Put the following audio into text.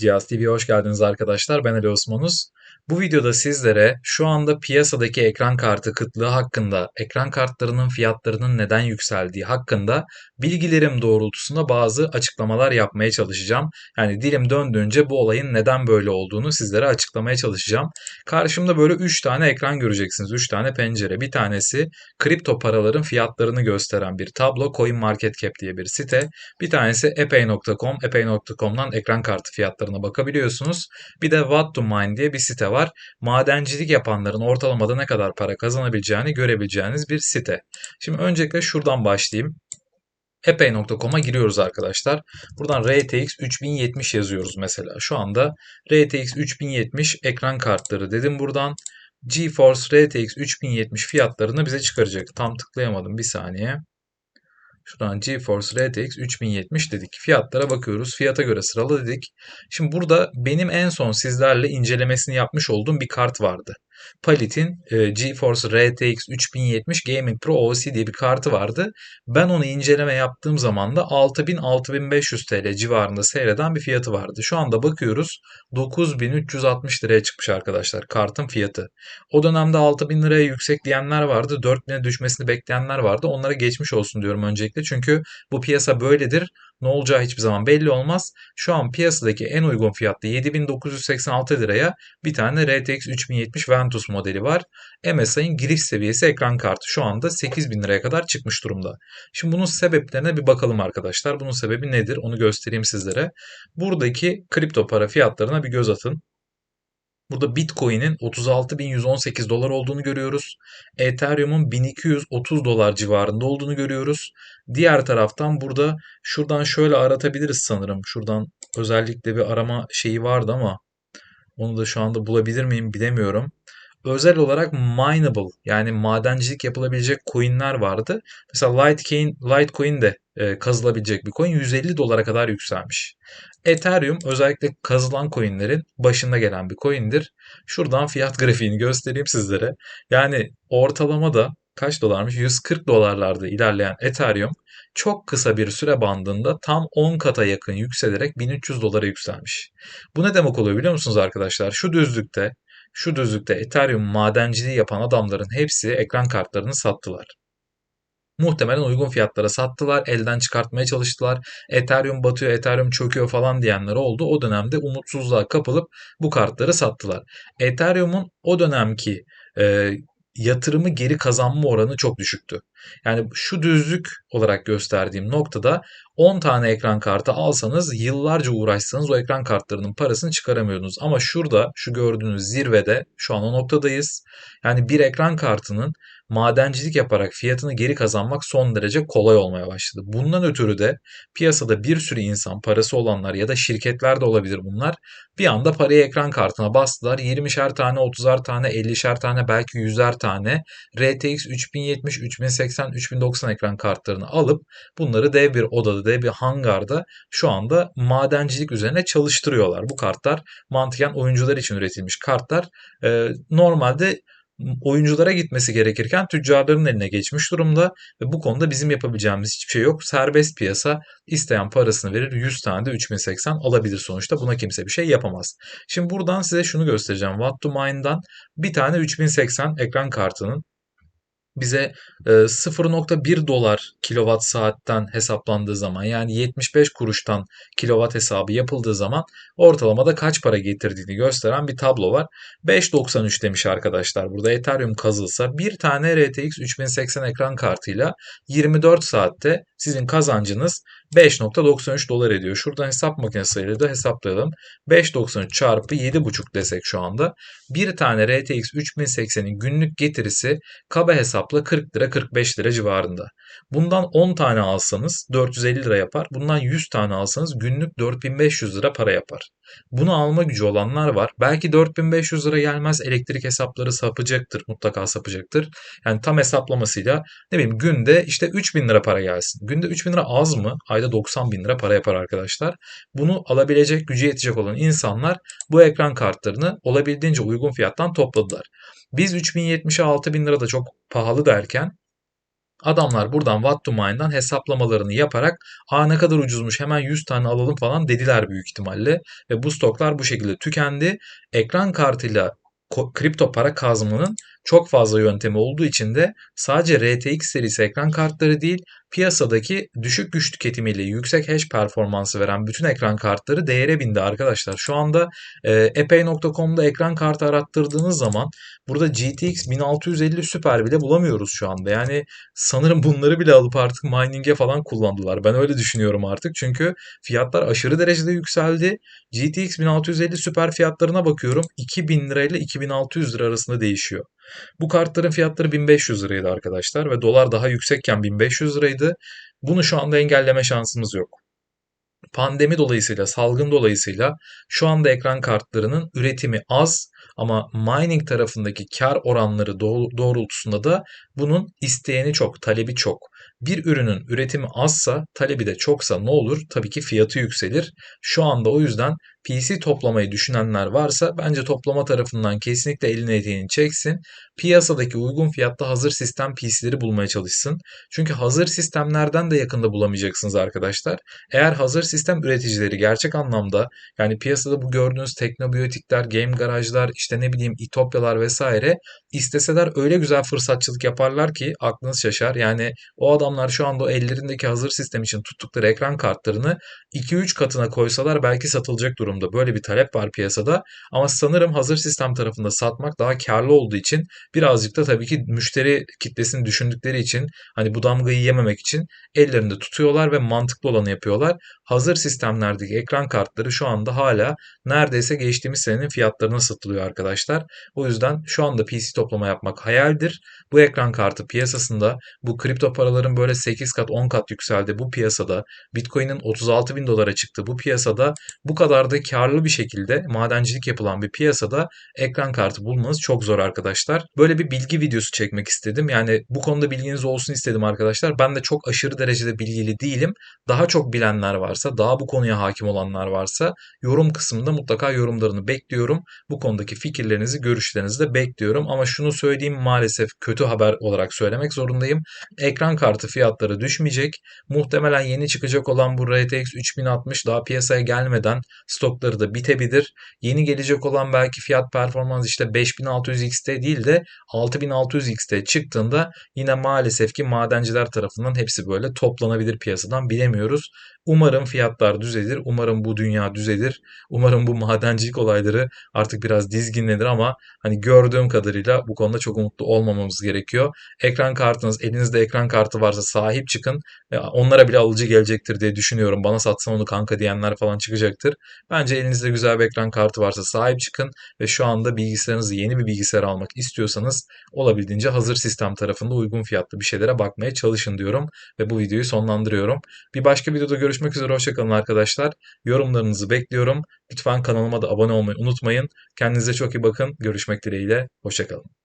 Cihaz TV'ye hoş geldiniz arkadaşlar. Ben Ali Osmanuz. Bu videoda sizlere şu anda piyasadaki ekran kartı kıtlığı hakkında, ekran kartlarının fiyatlarının neden yükseldiği hakkında bilgilerim doğrultusunda bazı açıklamalar yapmaya çalışacağım. Yani dilim döndüğünce bu olayın neden böyle olduğunu sizlere açıklamaya çalışacağım. Karşımda böyle 3 tane ekran göreceksiniz. 3 tane pencere. Bir tanesi kripto paraların fiyatlarını gösteren bir tablo. CoinMarketCap diye bir site. Bir tanesi epey.com. Epey.com'dan ekran kartı fiyatlarına bakabiliyorsunuz. Bir de What to Mine diye bir site var. Madencilik yapanların ortalamada ne kadar para kazanabileceğini görebileceğiniz bir site. Şimdi öncelikle şuradan başlayayım. Epey.com'a giriyoruz arkadaşlar. Buradan RTX 3070 yazıyoruz mesela. Şu anda RTX 3070 ekran kartları dedim buradan. GeForce RTX 3070 fiyatlarını bize çıkaracak. Tam tıklayamadım bir saniye. Şuradan GeForce RTX 3070 dedik. Fiyatlara bakıyoruz. Fiyata göre sıralı dedik. Şimdi burada benim en son sizlerle incelemesini yapmış olduğum bir kart vardı. Palit'in e, GeForce RTX 3070 Gaming Pro OC diye bir kartı vardı. Ben onu inceleme yaptığım zaman da 6000-6500 TL civarında seyreden bir fiyatı vardı. Şu anda bakıyoruz 9360 liraya çıkmış arkadaşlar kartın fiyatı. O dönemde 6000 liraya yüksek diyenler vardı. 4000'e düşmesini bekleyenler vardı. Onlara geçmiş olsun diyorum öncelikle. Çünkü bu piyasa böyledir. Ne olacağı hiçbir zaman belli olmaz. Şu an piyasadaki en uygun fiyatlı 7986 liraya bir tane RTX 3070 Ventus modeli var. MSI'ın giriş seviyesi ekran kartı şu anda 8000 liraya kadar çıkmış durumda. Şimdi bunun sebeplerine bir bakalım arkadaşlar. Bunun sebebi nedir? Onu göstereyim sizlere. Buradaki kripto para fiyatlarına bir göz atın. Burada Bitcoin'in 36.118 dolar olduğunu görüyoruz. Ethereum'un 1230 dolar civarında olduğunu görüyoruz. Diğer taraftan burada şuradan şöyle aratabiliriz sanırım. Şuradan özellikle bir arama şeyi vardı ama onu da şu anda bulabilir miyim bilemiyorum. Özel olarak mineable yani madencilik yapılabilecek coinler vardı. Mesela Litecoin, Litecoin de e, kazılabilecek bir coin 150 dolara kadar yükselmiş. Ethereum özellikle kazılan coinlerin başında gelen bir coin'dir. Şuradan fiyat grafiğini göstereyim sizlere. Yani ortalamada kaç dolarmış? 140 dolarlarda ilerleyen Ethereum çok kısa bir süre bandında tam 10 kata yakın yükselerek 1300 dolara yükselmiş. Bu ne demek oluyor biliyor musunuz arkadaşlar? Şu düzlükte şu düzlükte Ethereum madenciliği yapan adamların hepsi ekran kartlarını sattılar. Muhtemelen uygun fiyatlara sattılar, elden çıkartmaya çalıştılar. Ethereum batıyor, Ethereum çöküyor falan diyenler oldu. O dönemde umutsuzluğa kapılıp bu kartları sattılar. Ethereum'un o dönemki e, yatırımı geri kazanma oranı çok düşüktü. Yani şu düzlük olarak gösterdiğim noktada 10 tane ekran kartı alsanız yıllarca uğraşsanız o ekran kartlarının parasını çıkaramıyordunuz. Ama şurada şu gördüğünüz zirvede şu an o noktadayız. Yani bir ekran kartının madencilik yaparak fiyatını geri kazanmak son derece kolay olmaya başladı. Bundan ötürü de piyasada bir sürü insan, parası olanlar ya da şirketler de olabilir bunlar. Bir anda parayı ekran kartına bastılar. 20'şer tane, 30'ar tane, 50'şer tane, belki 100'er tane RTX 3070, 3080, 3090 ekran kartlarını alıp bunları dev bir odada, dev bir hangarda şu anda madencilik üzerine çalıştırıyorlar. Bu kartlar mantıken oyuncular için üretilmiş kartlar. Ee, normalde oyunculara gitmesi gerekirken tüccarların eline geçmiş durumda ve bu konuda bizim yapabileceğimiz hiçbir şey yok. Serbest piyasa isteyen parasını verir 100 tane de 3080 alabilir sonuçta buna kimse bir şey yapamaz. Şimdi buradan size şunu göstereceğim. Watt to Mine'dan bir tane 3080 ekran kartının bize 0.1 dolar kilowatt saatten hesaplandığı zaman yani 75 kuruştan kilowatt hesabı yapıldığı zaman ortalamada kaç para getirdiğini gösteren bir tablo var. 5.93 demiş arkadaşlar burada Ethereum kazılsa bir tane RTX 3080 ekran kartıyla 24 saatte sizin kazancınız 5.93 dolar ediyor. Şuradan hesap makinesiyle de hesaplayalım. 5.93 çarpı 7.5 desek şu anda. Bir tane RTX 3080'in günlük getirisi kaba hesapla 40 lira 45 lira civarında. Bundan 10 tane alsanız 450 lira yapar. Bundan 100 tane alsanız günlük 4500 lira para yapar. Bunu alma gücü olanlar var. Belki 4500 lira gelmez elektrik hesapları sapacaktır. Mutlaka sapacaktır. Yani tam hesaplamasıyla ne bileyim günde işte 3000 lira para gelsin. Günde 3000 lira az mı? Ayda 90 bin lira para yapar arkadaşlar. Bunu alabilecek gücü yetecek olan insanlar bu ekran kartlarını olabildiğince uygun fiyattan topladılar. Biz 3070'e 6000 lira da çok pahalı derken Adamlar buradan Watt to Mine'dan hesaplamalarını yaparak aa ne kadar ucuzmuş hemen 100 tane alalım falan dediler büyük ihtimalle. Ve bu stoklar bu şekilde tükendi. Ekran kartıyla kripto para kazmanın çok fazla yöntemi olduğu için de sadece RTX serisi ekran kartları değil piyasadaki düşük güç tüketimiyle yüksek hash performansı veren bütün ekran kartları değere bindi arkadaşlar. Şu anda e, epey.com'da ekran kartı arattırdığınız zaman burada GTX 1650 Super bile bulamıyoruz şu anda. Yani sanırım bunları bile alıp artık mining'e falan kullandılar. Ben öyle düşünüyorum artık. Çünkü fiyatlar aşırı derecede yükseldi. GTX 1650 Super fiyatlarına bakıyorum. 2000 lira ile 2600 lira arasında değişiyor. Bu kartların fiyatları 1500 liraydı arkadaşlar ve dolar daha yüksekken 1500 liraydı. Bunu şu anda engelleme şansımız yok. Pandemi dolayısıyla, salgın dolayısıyla şu anda ekran kartlarının üretimi az ama mining tarafındaki kar oranları doğrultusunda da bunun isteyeni çok, talebi çok. Bir ürünün üretimi azsa, talebi de çoksa ne olur? Tabii ki fiyatı yükselir. Şu anda o yüzden PC toplamayı düşünenler varsa bence toplama tarafından kesinlikle elini eteğini çeksin. Piyasadaki uygun fiyatta hazır sistem PC'leri bulmaya çalışsın. Çünkü hazır sistemlerden de yakında bulamayacaksınız arkadaşlar. Eğer hazır sistem üreticileri gerçek anlamda yani piyasada bu gördüğünüz teknobiyotikler, game garajlar, işte ne bileyim itopyalar vesaire isteseler öyle güzel fırsatçılık yaparlar ki aklınız şaşar. Yani o adamlar şu anda ellerindeki hazır sistem için tuttukları ekran kartlarını 2-3 katına koysalar belki satılacak durumda. Böyle bir talep var piyasada. Ama sanırım hazır sistem tarafında satmak daha karlı olduğu için birazcık da tabii ki müşteri kitlesini düşündükleri için hani bu damgayı yememek için ellerinde tutuyorlar ve mantıklı olanı yapıyorlar. Hazır sistemlerdeki ekran kartları şu anda hala neredeyse geçtiğimiz senenin fiyatlarına satılıyor arkadaşlar. O yüzden şu anda PC toplama yapmak hayaldir. Bu ekran kartı piyasasında bu kripto paraların böyle 8 kat 10 kat yükseldi bu piyasada Bitcoin'in 36 bin dolara çıktı bu piyasada bu kadar da karlı bir şekilde madencilik yapılan bir piyasada ekran kartı bulmanız çok zor arkadaşlar. Böyle bir bilgi videosu çekmek istedim. Yani bu konuda bilginiz olsun istedim arkadaşlar. Ben de çok aşırı derecede bilgili değilim. Daha çok bilenler varsa, daha bu konuya hakim olanlar varsa yorum kısmında mutlaka yorumlarını bekliyorum. Bu konudaki fikirlerinizi, görüşlerinizi de bekliyorum. Ama şunu söyleyeyim maalesef kötü haber olarak söylemek zorundayım. Ekran kartı fiyatları düşmeyecek. Muhtemelen yeni çıkacak olan bu RTX 3060 daha piyasaya gelmeden stokları da bitebilir. Yeni gelecek olan belki fiyat performans işte 5600 XT değil de 6600 XT çıktığında yine maalesef ki madenciler tarafından hepsi böyle toplanabilir piyasadan bilemiyoruz. Umarım fiyatlar düzelir. Umarım bu dünya düzelir. Umarım bu madencilik olayları artık biraz dizginlenir ama hani gördüğüm kadarıyla bu konuda çok umutlu olmamamız gerekiyor. Ekran kartınız, elinizde ekran kartı varsa sahip çıkın. Onlara bile alıcı gelecektir diye düşünüyorum. Bana satsan onu kanka diyenler falan çıkacaktır. Bence elinizde güzel bir ekran kartı varsa sahip çıkın ve şu anda bilgisayarınızı yeni bir bilgisayar almak istiyorsanız olabildiğince hazır sistem tarafında uygun fiyatlı bir şeylere bakmaya çalışın diyorum ve bu videoyu sonlandırıyorum. Bir başka videoda görüşmek üzere hoşçakalın arkadaşlar. Yorumlarınızı bekliyorum. Lütfen kanalıma da abone olmayı unutmayın. Kendinize çok iyi bakın. Görüşmek dileğiyle. Hoşçakalın.